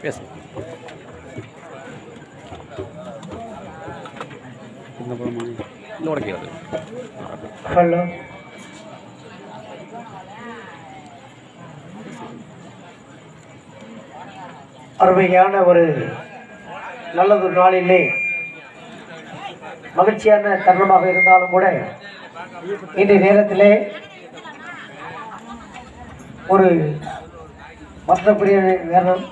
பேசு இந்த இல்லை உடைக்கிறது ஹலோ. அருமையான ஒரு நல்லதொரு நாளிலே மகிழ்ச்சியான தருணமாக இருந்தாலும் கூட இன்றைய நேரத்திலே ஒரு மற்றபடிய நேரம்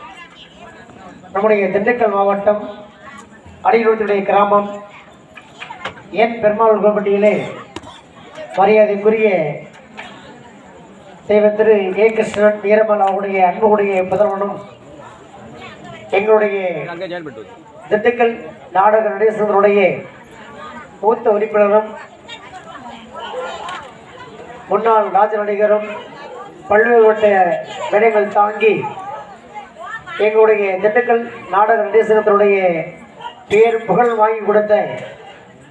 நம்முடைய திண்டுக்கல் மாவட்டம் அடியூத்துடைய கிராமம். என் பெருமாள் குளப்பட்டியிலே மரியாதைக்குரிய தெய்வ திரு ஏ கிருஷ்ணன் வீரமன் அவருடைய அன்புடைய புதல்வனும் எங்களுடைய திண்டுக்கல் நாடக நடேசனுடைய மூத்த உறுப்பினரும் முன்னாள் ராஜ நடிகரும் பல்வேறுபட்ட விடயங்கள் தாங்கி எங்களுடைய திண்டுக்கல் நாடக நடேசனத்தினுடைய பேர் புகழ் வாங்கி கொடுத்த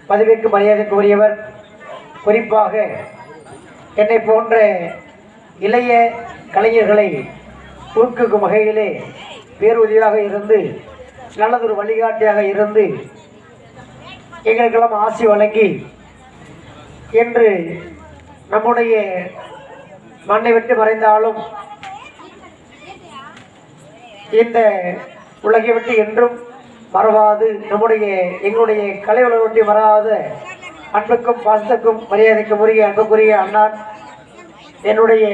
பதவிக்கு மரியாதைக்கு உரியவர் குறிப்பாக என்னை போன்ற இளைய கலைஞர்களை ஊக்குவிக்கும் வகையிலே பேருதவியாக இருந்து நல்லதொரு வழிகாட்டியாக இருந்து எங்களுக்கெல்லாம் ஆசி வழங்கி என்று நம்முடைய மண்ணை விட்டு மறைந்தாலும் இந்த உலகை விட்டு என்றும் மறவாது. நம்முடைய எங்களுடைய கலை உலகை விட்டு மறவாத அன்புக்கும் பாசத்துக்கும் மரியாதைக்கும் உரிய அன்புக்குரிய அண்ணான் என்னுடைய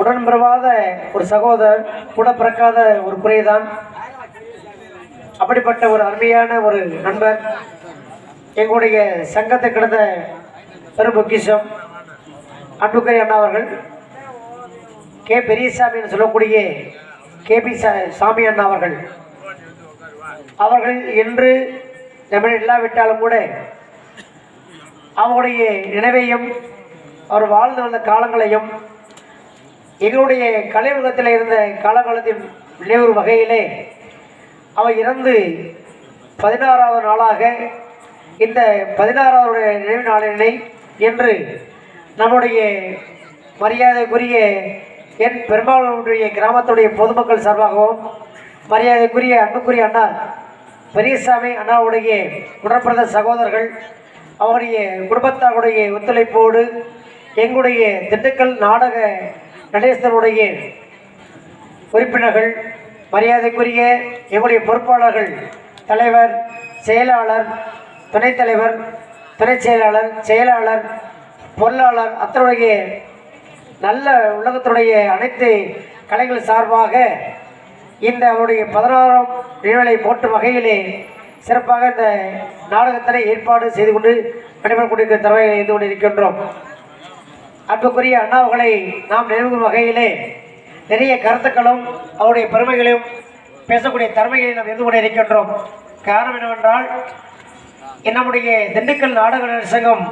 உடன் பிறவாத ஒரு சகோதரர் கூட பிறக்காத ஒரு குறைதான். அப்படிப்பட்ட ஒரு அருமையான ஒரு நண்பர். எங்களுடைய சங்கத்தை கிடந்த பெரும் பொக்கிஷம். அன்புக்கரை அண்ணா அவர்கள் கே. பெரியசாமி என்று சொல்லக்கூடிய கே. பி. சா- சாமி அண்ணா அவர்கள். அவர்கள் என்று நம்ம இல்லாவிட்டாலும் கூட அவருடைய நினைவையும் அவர் வாழ்ந்து வந்த காலங்களையும் எங்களுடைய கலையுலகத்தில் இருந்த காலகாலத்தின் நினைவு வகையிலே அவர் இறந்து பதினாறாவது நாளாக இந்த பதினாறாவது நினைவு நாளினை என்று நம்முடைய மரியாதைக்குரிய என் பெரும்பாலுடைய கிராமத்துடைய பொதுமக்கள் சார்பாகவும் மரியாதைக்குரிய அன்புக்குரிய அண்ணா பெரியசாமி அண்ணாவுடைய உடற்பிறந்த சகோதரர்கள் அவருடைய குடும்பத்தாருடைய ஒத்துழைப்போடு எங்களுடைய திண்டுக்கல் நாடக நடேசனுடைய உறுப்பினர்கள் மரியாதைக்குரிய எங்களுடைய பொறுப்பாளர்கள் தலைவர் செயலாளர் துணைத் தலைவர் துணைச் செயலாளர் செயலாளர் பொருளாளர் அத்தனுடைய நல்ல உலகத்துடைய அனைத்து கலைகள் சார்பாக இந்த அவருடைய பதினாறாம் நிகழ்வை போற்றும் வகையிலே சிறப்பாக இந்த நாடகத்தினை ஏற்பாடு செய்து கொண்டு நடைபெறக்கூடிய கொண்டிருக்கிற தரவைகளை இருந்து கொண்டிருக்கின்றோம். அன்புக்குரிய அண்ணாவுகளை நாம் நினைவுகும் வகையிலே நிறைய கருத்துக்களும் அவருடைய பெருமைகளையும் பேசக்கூடிய தன்மைகளை நாம் இருந்து கொண்டு இருக்கின்றோம் காரணம் என்னவென்றால் நம்முடைய திண்டுக்கல் நாடக சங்கம்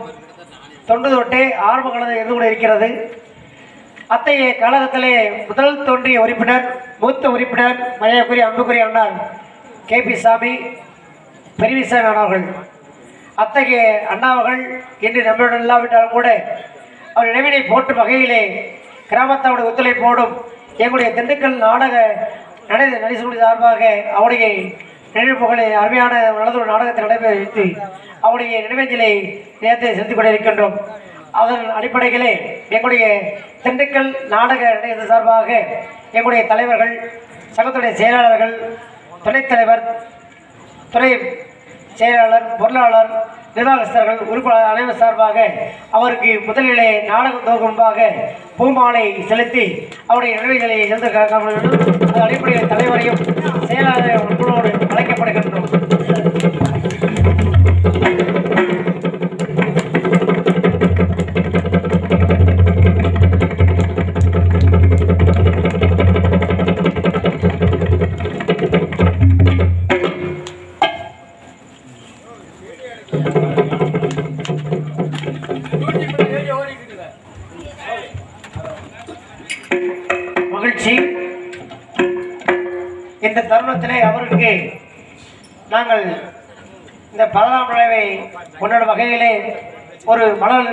தொண்டு தொட்டே ஆரம்ப காலத்தில் இருந்து கூட இருக்கிறது. அத்தகைய காலகட்டத்திலே முதல் தோன்றிய உறுப்பினர் மூத்த உறுப்பினர் மரியாதைக்குரிய அன்புக்குரிய அண்ணார் கே. பி. சாமி பெரியசாமி அண்ணாவர்கள் அத்தகைய அண்ணாவர்கள் இன்று நம்மளுடன் இல்லாவிட்டாலும் கூட அவர் நினைவினை போற்றும் வகையிலே கிராமத்தோட ஒத்துழைப்போடும் எங்களுடைய திண்டுக்கல் நாடக நடை நடிசூடி சார்பாக அவருடைய நினைவுகளை அருமையான நல்லதொரு நாடகத்தை வைத்து அவருடைய நினைவேஞ்சலை நேரத்தை செலுத்திக் கொண்டிருக்கின்றோம். அதன் அடிப்படையிலே எங்களுடைய திண்டுக்கல் நாடக நிலையத்தின் சார்பாக எங்களுடைய தலைவர்கள் சங்கத்துடைய செயலாளர்கள் துணைத் தலைவர் துறை செயலாளர் பொருளாளர் நிர்வாகஸ்தர்கள் உறுப்பினர் அனைவர் சார்பாக அவருக்கு முதலிலே நாடகம் துவங்கும் முன்பாக பூமாலை செலுத்தி அவருடைய நினைவுகளை எழுந்து காக்க வேண்டும் அடிப்படையில் தலைவரையும் செயலாளர் குழுவோடு அழைக்கப்படுகின்றோம். இந்த தருணத்திலே அவருக்கு நாங்கள் இந்த பதினாம் விழாவை கொண்டாடும் வகையிலே ஒரு மலர்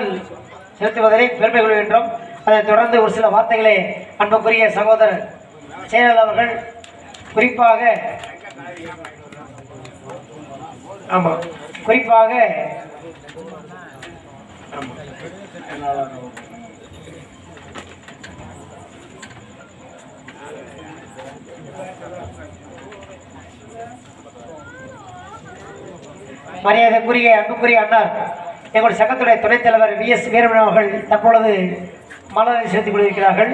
செலுத்துவதிலே பெருமை கொள்கின்றோம். அதைத் தொடர்ந்து ஒரு சில வார்த்தைகளை அன்புக்குரிய சகோதரர் செயலர் அவர்கள் குறிப்பாக ஆமாம் குறிப்பாக மரியாதைக்குரிய அன்புக்குரிய அண்ணார் எங்களுடைய சங்கத்துடைய துணைத் தலைவர் வி. எஸ். வீரமணி அவர்கள் தற்பொழுது மலரை செலுத்திக் கொண்டிருக்கிறார்கள்.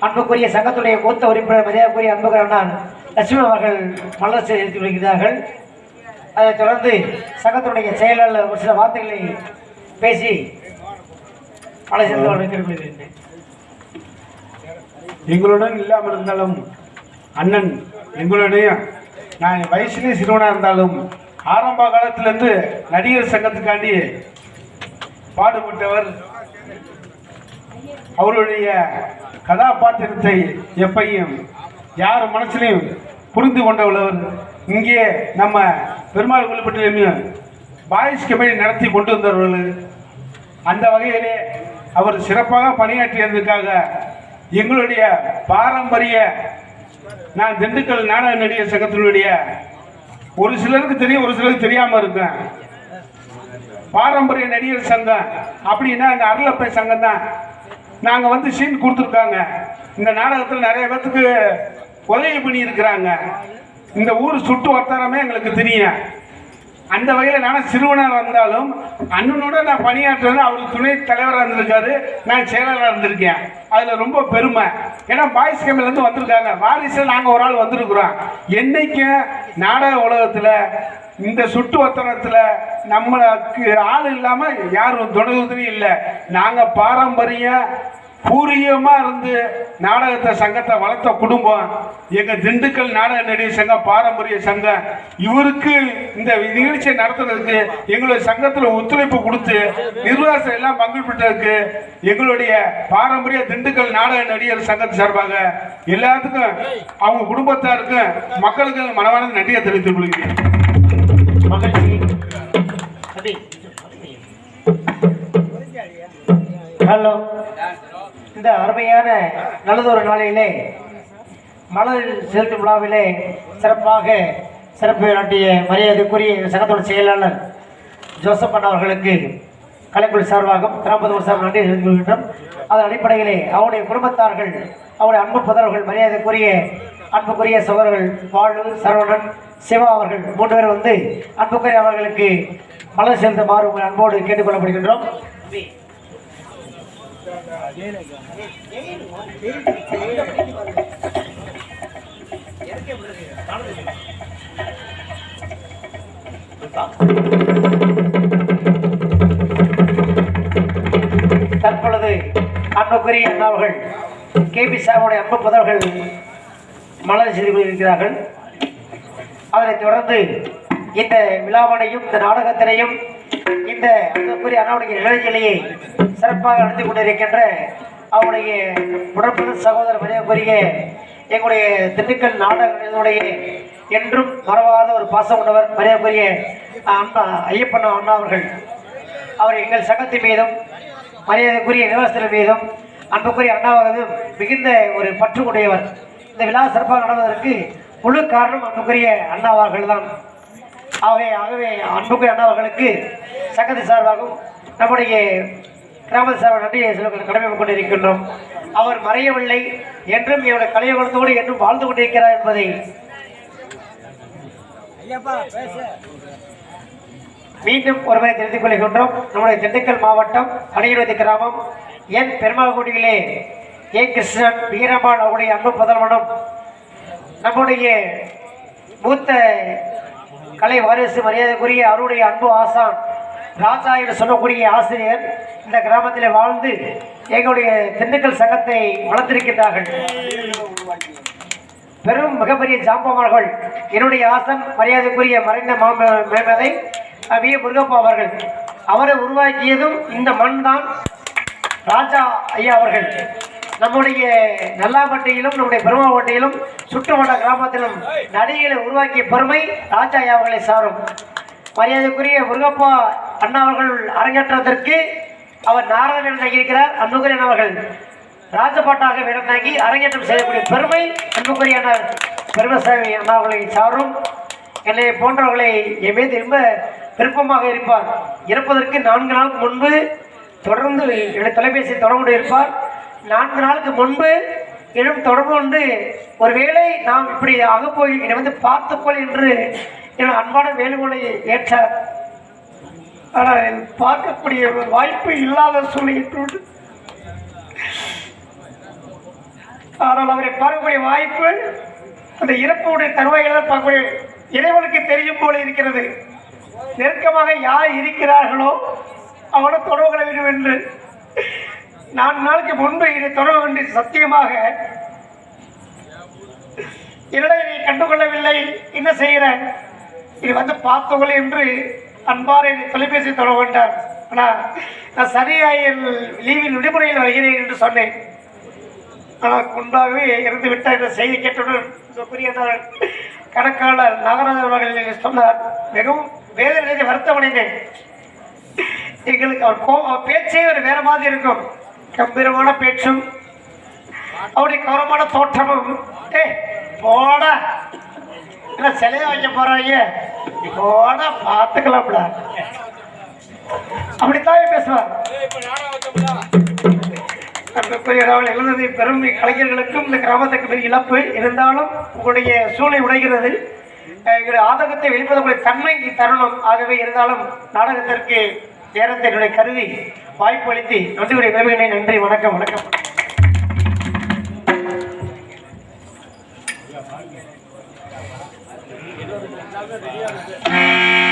அன்புக்குரிய சங்கத்துடைய மூத்த உறுப்பினர் மரியாதைக்குரிய அன்புக்குரிய அண்ணார் லட்சுமி அவர்கள் மலர் செலுத்திக் கொண்டிருக்கிறார்கள். அதைத் தொடர்ந்து சங்கத்துடைய செயலாளர் ஒரு சில வார்த்தைகளை பேசி மலை செலுத்த எங்களுடன் இல்லாமல் இருந்தாலும் அண்ணன் எங்களுடைய நான் வயசுலேயே சிறுவனாக இருந்தாலும் ஆரம்ப காலத்திலேருந்து நடிகர் சங்கத்துக்காண்டி பாடுபட்டவர். அவருடைய கதாபாத்திரத்தை எப்பையும் யார் மனசுலையும் புரிந்து கொண்டவர் இங்கே நம்ம பெருமாள் கொல்லப்பட்டிலையும் பாய்ஸ் கமிட்டி நடத்தி கொண்டு வந்தவர்கள். அந்த வகையிலே அவர் சிறப்பாக பணியாற்றியதற்காக எங்களுடைய பாரம்பரிய நான் திண்டுக்கல் நாடக நடிகர் சங்கத்தினுடைய ஒரு சிலருக்கு தெரியும் ஒரு சிலருக்கு தெரியாம இருக்கேன் பாரம்பரிய நடிகர் சங்கம் அப்படின்னா இந்த அருளப்பை சங்கம் தான். நாங்கள் வந்து சீன் கொடுத்துருக்காங்க. இந்த நாடகத்தில் நிறைய பேர்த்துக்கு உதவி பண்ணி இருக்கிறாங்க இந்த ஊர் சுட்டு வட்டாரமே எங்களுக்கு தெரியும். அந்த வகையில் நான் சிறுவனாக இருந்தாலும் அண்ணனோட நான் பணியாற்றுறது அவர் துணை தலைவராக இருந்திருக்காரு. நான் செயலாளராக இருந்திருக்கேன். அதில் ரொம்ப பெருமை. ஏன்னா பாய்ஸ் கேமிலேருந்து வந்திருக்காங்க. வாரிசில் நாங்கள் ஒரு ஆள் வந்திருக்கிறோம். என்னைக்கும் நாடக உலகத்தில் இந்த சுட்டு வத்தனத்தில் நம்மளுக்கு ஆள் இல்லாமல் யாரும் துணை உதவி இல்லை. நாங்கள் பாரம்பரியம் பூரியமாக இருந்து நாடகத்தை சங்கத்தை வளர்த்த குடும்பம் எங்கள் திண்டுக்கல் நாடக நடிகர் சங்கம் பாரம்பரிய சங்கம் இவருக்கு இந்த நிகழ்ச்சியை நடத்துறதுக்கு எங்களுடைய சங்கத்தில் ஒத்துழைப்பு கொடுத்து நிர்வாகம் எல்லாம் பங்கு பெற்றதுக்கு எங்களுடைய பாரம்பரிய திண்டுக்கல் நாடக நடிகர் சங்கத்து சார்பாக எல்லாத்துக்கும் அவங்க குடும்பத்தாருக்கும் மக்களுக்கு மனமான நன்றியை தெரிவித்துக் கொள்கிறேன் மகிழ்ச்சி. ஹலோ இந்த அருமையான நல்லதொரு நாளிலே மலர் செலுத்தும் விழாவிலே சிறப்பாக சிறப்பு நாட்டிய மரியாதைக்குரிய சங்கத்தோட செயலாளர் ஜோசப் அண்ணா அவர்களுக்கு கலைக்குழு சார்பாகவும் கிராமத்தோர் சார்பாக நன்றி தெரிவித்துக் கொள்கின்றோம். அதன் அடிப்படையிலே அவருடைய குடும்பத்தார்கள் அவருடைய அன்பு புதர்வர்கள் மரியாதைக்குரிய அன்புக்குரிய சகோதரர்கள் பாலு சரவணன் சிவா அவர்கள் மூன்று பேர் வந்து அன்புக்குரிய அவர்களுக்கு மலர் செலுத்துமாறு உங்கள் அன்போடு கேட்டுக்கொள்ளப்படுகின்றோம் தற்பொழுது அன்புக்குரிய அண்ணாவர்கள் கே பி சாருடைய அன்பு புதல்கள் மலர் செய்து கொண்டிருக்கிறார்கள். அதனைத் தொடர்ந்து இந்த விழாவனையும் இந்த நாடகத்தினையும் இந்த அன்புக்குரிய அண்ணாவுடைய நிகழ்ச்சியிலேயே சிறப்பாக நடத்தி கொண்டிருக்கின்ற அவருடைய உடற்பது சகோதர மரியாதைக்குரிய எங்களுடைய திண்டுக்கல் நாடகத்தினுடைய என்றும் மறவாத ஒரு பாசம் உள்ளவர் மரியாதைக்குரிய அண்ணா ஐயப்பன் அண்ணா அவர்கள். அவர் எங்கள் சங்கத்தின் மீதும் மரியாதைக்குரிய நிவாசத்தின் மீதும் அன்புக்குரிய அண்ணாவாகவும் மிகுந்த ஒரு பற்று உடையவர் இந்த விழா சிறப்பாக நடவதற்கு முழு காரணம் அன்புக்குரிய அண்ணாவார்கள் தான் ஆகவே ஆகவே அன்புக்குரிய அண்ணாவர்களுக்கு சங்கத்தின் சார்பாகவும் நம்முடைய நன்றியை சொல்ல கடமை கொண்டிருக்கின்றோம் அவர் மறையவில்லை. என்றும் இவருடைய கலையுலகத்தோடு என்றும் வாழ்ந்து கொண்டிருக்கிறார் என்பதை மீண்டும் ஒருவரை தெரிந்து கொள்கின்றோம். நம்முடைய திண்டுக்கல் மாவட்டம் அணியிருவதி கிராமம் என் பெருமாள்குடியிலே ஏ. கிருஷ்ணன் வீரம்மாள் அவருடைய அன்பு புதல்வனும் நம்முடைய மூத்த கலை வாரிசு மரியாதைக்குரிய அவருடைய அன்பு ஆசான் ராஜா என்று சொல்லக்கூடிய ஆசிரியர் இந்த கிராமத்தில் வாழ்ந்து எங்களுடைய திண்டுக்கல் சங்கத்தை வளர்த்திருக்கின்றார்கள். பெரும் மிகப்பெரிய ஜாம்பவான்கள். என்னுடைய ஆசன் மரியாதைக்குரிய மறைந்த மாம மேமதை வி. முருகப்பா அவர்கள். அவரை உருவாக்கியதும் இந்த மண் தான் ராஜா ஐயா அவர்கள். நம்முடைய நல்லாம்பட்டியிலும் நம்முடைய பெருமாவட்டியிலும் சுற்றுவட்ட கிராமத்திலும் நடிகளை உருவாக்கிய பெருமை ராஜா ஐயா அவர்களை சாரும். மரியாதைக்குரிய முருகப்பா அண்ணா அவர்கள் அரங்கேற்றத்திற்கு அவர் நாரதன் தங்கியிருக்கிறார். அன்புக்குரியன் அவர்கள் ராஜபாட்டாக இடம் தாங்கி அரங்கேற்றம் செய்யக்கூடிய பெருமை அன்புக்குரியான பெருமசாமி அண்ணா அவர்களை சாரும். என்னை போன்றவர்களை என் மீது ரொம்ப விருப்பமாக இருப்பார். இறப்பதற்கு நான்கு நாளுக்கு முன்பு தொடர்ந்து என்னுடைய தொலைபேசி தொடர்பு இருப்பார். நான்கு நாளுக்கு முன்பு என்னும் தொடர்பு கொண்டு ஒருவேளை நாம் இப்படி ஆகப்போய் என்னை வந்து பார்த்துக்கொள் என்று என அன்பான வேலுகோளை ஏற்றார் ஆனால் பார்க்கக்கூடிய ஒரு வாய்ப்பு இல்லாத சூழ்நிலை ஆனால் அவரை பார்க்கக்கூடிய வாய்ப்பு அந்த இறப்புடைய தருவாய்களை பார்க்கக்கூடிய இறைவனுக்கு தெரியும் போல இருக்கிறது. நெருக்கமாக யார் இருக்கிறார்களோ அவனை தொடர்பு கொள்ள வேண்டும் என்று நான்கு நாளுக்கு முன்பு இதை தொடர்பு கொண்டு சத்தியமாக என்னடா இதை கண்டுகொள்ளவில்லை. என்ன செய்கிற இது வந்து பார்த்தவர்கள் என்று அன்பார் என்னை தொலைபேசி தொடர்பு கொண்டார். ஆனால் நான் சரியாயில் லீவில் விடுமுறையில் வருகிறேன் என்று சொன்னேன். ஆனால் முன்பாகவே இறந்து விட்டார் என்ற செய்தி கேட்டவுடன் இந்த கணக்காளர் நாகராஜன் அவர்கள் சொன்னார் மிகவும் வேதனை வருத்தமடைந்தேன் எங்களுக்கு அவர் கோ பேச்சே ஒரு வேற மாதிரி இருக்கும். கம்பீரமான பேச்சும் அவருடைய கௌரவமான தோற்றமும். ஏ போட. என்ன சிலைய வைக்க போறாங்க போடா பார்த்துக்கலாம்ல அப்படித்தான் பேசுவார் அன்புக்குரிய எழுந்தது பெரும் கலைஞர்களுக்கும் இந்த கிராமத்துக்கு பெரிய இழப்பு. இருந்தாலும் உங்களுடைய சூளை உடைகிறது. எங்களுடைய ஆதகத்தை வெளிப்படுத்தக்கூடிய தன்மை தருணம். ஆகவே இருந்தாலும் நாடகத்திற்கு நேரத்தை என்னுடைய கருதி வாய்ப்பு அளித்து நன்றியுடைய விரைவுகளை நன்றி வணக்கம் வணக்கம். ダメだリ。